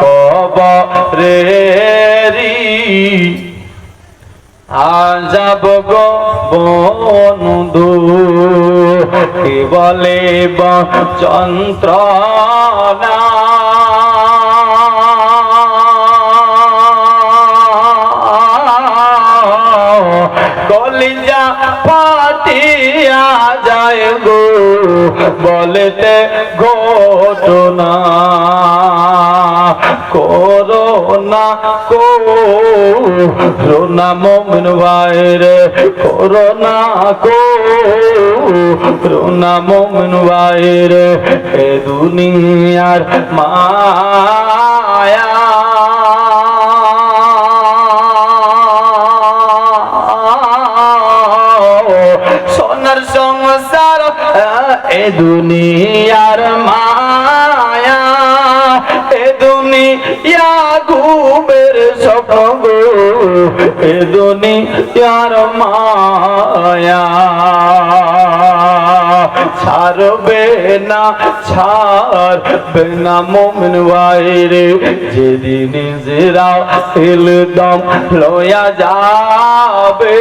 কবরেরি আজাব গো বন্ধু। কি বলে যন্ত্রণা? কলিজা ফাটিয়া যায় গো। বলতে ঘটনা। করোনা করোনা মমিন বাইরে করোনা করোনা মমিন বাইরে এ দুনিয়ার মায়া। সোনার সংসার এ দুনিয়ার মায়া, এ দুনিয়া ঘুমের স্বপ্ন গো, এ দুনিয়ার মায়া। ছাড়বে না ছাড়বে না মমিন বাইরে, যেদিন জেরা দম লয়া যাবে।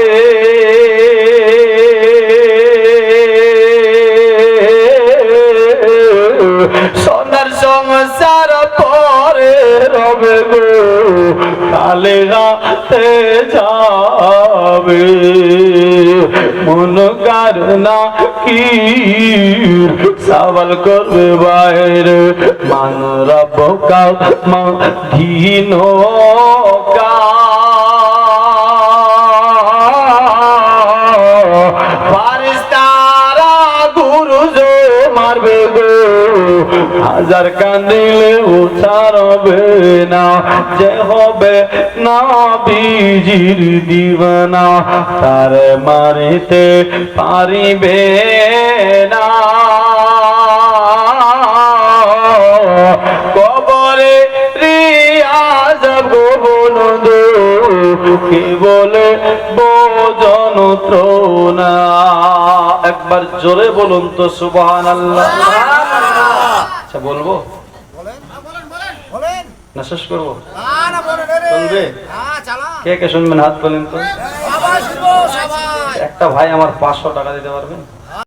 কালে রাতে যাবে। মন কারনা কি সওয়াল করবে বাইরে। মান রব কা মা হাজার কান্দিলে উঠারবে না, যে হবে না বিজির দিবানা, তার মারিতে পারিবে না। কবরে রিয়াজ বনদ কি বলে বোজন ত্রোনা একবার জোরে বলুন তো সুবহান আল্লাহ আচ্ছা বলব? না শেষ করব? চলবে? কে কে শুনবেন হাত বলেন তো? একটা ভাই আমার পাঁচশো টাকা দিতে পারবেন?